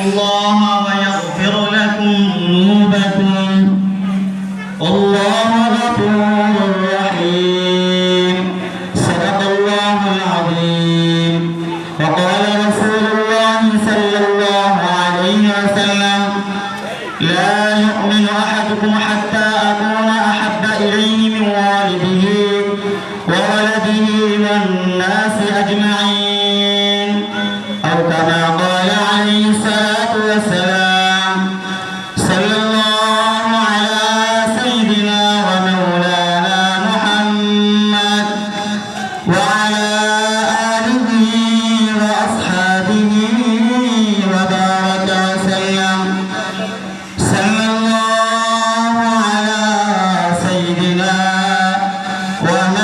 الله ويغفر لكم ذنوبكم. الله غفور رحيم. صدق الله العظيم. وقال رسول الله صلى الله عليه وسلم لا يؤمن أحدكم حتى أكون أحب إليه من والده وولده والناس أجمعين.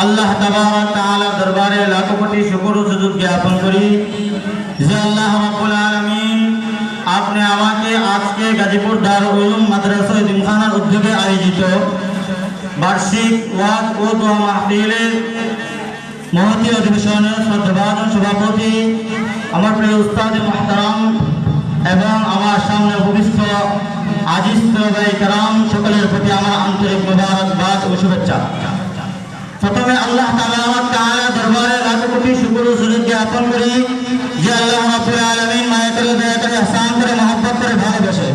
আল্লাহ তাবারক তাআলা দরবারে লাখো কোটি শুকর ও সুজুদ জ্ঞাপন করি যে আল্লাহ রাব্বুল আলামিন আপনি আমাকে আজকে গাজীপুর দারুল উলুম মাদ্রাসা ইতিমখানার উদ্যোগে আয়োজিত বার্ষিক ওয়াজ ও দোয়া মাহফিলের মহতী অধিবেশনের শ্রদ্ধাভাজন সভাপতি, আমার প্রিয় উস্তাদ মহতারাম এবং আমার সামনে ভূমিষ্ঠ আজিজ সকলের প্রতি আমার আন্তরিক মোবারকবাদ ও শুভেচ্ছা। প্রথমে আল্লাহ তাবারক তাআলা দরবারে লাখো কোটি শুকর ও সুজুদ জ্ঞাপন করি যে আল্লাহ রাব্বুল আলামিন মায়া করে দয়া করে ইহসান করে মহব্বত করে ভালোবাসে।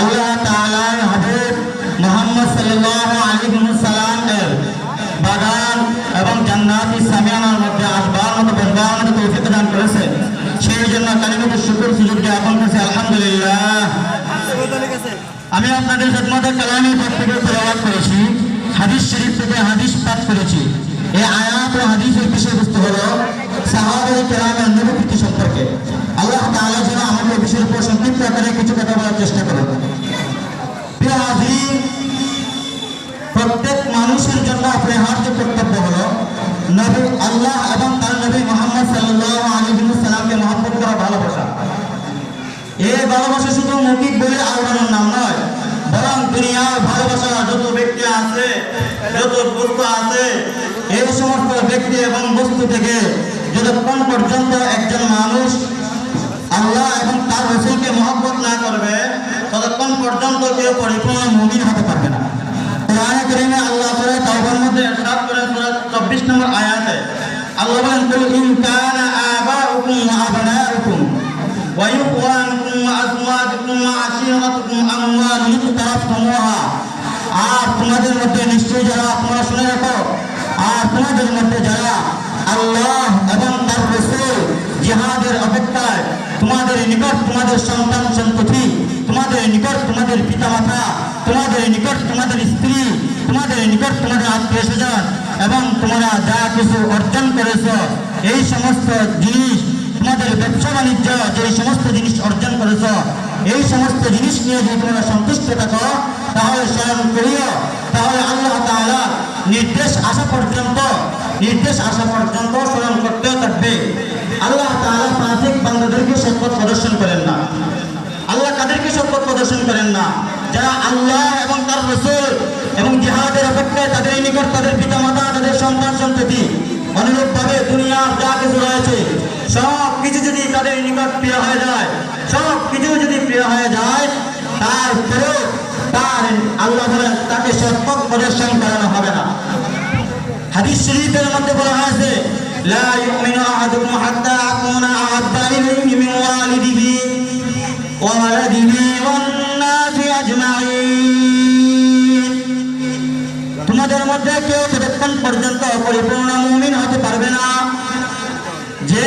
আল্লাহ তাআলার হাবিব মুহাম্মদ সাল্লাল্লাহু আলাইহি ওয়াসাল্লাম এর বাগান এবং জান্নাতি সামিয়ানার মধ্যে আসবার মতো বসবার মতো তৌফিক দান করেছে। সেই জন্য কালিমত শুকর সুজুদ জ্ঞাপন করছি আলহামদুলিল্লাহ। আমি আপনাদের খেদমতে কালামি পথ থেকে তেলাওয়াত করেছি। হাদিস শরীফ থেকে হাদিস পাঠ করেছি। এই আয়াত ও হাদিসের বিষয়বস্তু হলো সাহাবায়ে কেরামের অনুভূতি সম্পর্কে। আল্লাহ তাআলা যেন আমাদের বিষয়ের উপর সংক্ষিপ্ত আকারে কিছু কথা বলার চেষ্টা করেন। প্রিয় প্রত্যেক মানুষের জন্য যত বস্তু আছে, এই সমস্ত ব্যক্তি এবং বস্তু থেকে যতক্ষণ পর্যন্ত একজন মানুষ আল্লাহ এবং তার রসুলকে মহব্বত না করবে ততক্ষণ পর্যন্ত কেউ পরিপূর্ণ মুমিন হতে পারবে না। কোরআনে করিমে আল্লাহ করে তাওবার মধ্যে ইরশাদ করে সূরা 24 নম্বর আয়াতে আল্লাহ বলেন, কুল ইন কানা আবাউকুম ওয়া আবনাউকুম ওয়া ইখওয়ানুকুম ওয়া আজওয়াজুকুম ওয়া আশিরাতুকুম আমওয়ালুন তারাফতুমুহা আর তোমাদের মধ্যে নিশ্চয়ই যারা তোমরা শুনে রাখো, আর তোমাদের মধ্যে যারা আল্লাহ এবং তার রসুল জিহাদের অপেক্ষায়, তোমাদের নিকট তোমাদের সন্তান সন্ততি, তোমাদের নিকট তোমাদের পিতামাতা, তোমাদের নিকট তোমাদের স্ত্রী, তোমাদের নিকট তোমাদের আত্মীয় স্বজন এবং তোমরা যা কিছু অর্জন করেছ, এই সমস্ত জিনিস, তোমাদের ব্যবসা বাণিজ্য যে সমস্ত জিনিস অর্জন করেছ এই সমস্ত জিনিস নিয়ে যদি তোমরা সন্তুষ্ট থাকো, তাহলে স্মরণ করিও তাহলে আল্লাহ তাআলা নির্দেশ আসা পর্যন্ত, নির্দেশ আসা পর্যন্ত স্মরণ করতেও থাকবে। আল্লাহ তাআলা প্রান্তিক বান্দাদেরকে সৎপথ প্রদর্শন করেন না। আল্লাহ কাদেরকে সৎপথ প্রদর্শন করেন না? যারা আল্লাহ এবং তার রসুল এবং জিহাদের অপেক্ষায় তাদের নিকট তাদের পিতামাতা, তাদের সন্তান, সন্ততি অনুরূপভাবে দুনিয়ার যা কিছু রয়েছে, সব কিছু তাদের নিকট প্রিয় হয়ে যায়। সব কিছু যদি প্রিয় হয়ে যায় তারপরেও তার আল্লাহ তাকে সৎপথ প্রদর্শন করানো হবে না। হাদিস শরীফের মধ্যে বলা হয়েছে তোমাদের মধ্যে কেউ ততক্ষণ পর্যন্ত পরিপূর্ণ মুমিন হতে পারবে না, যে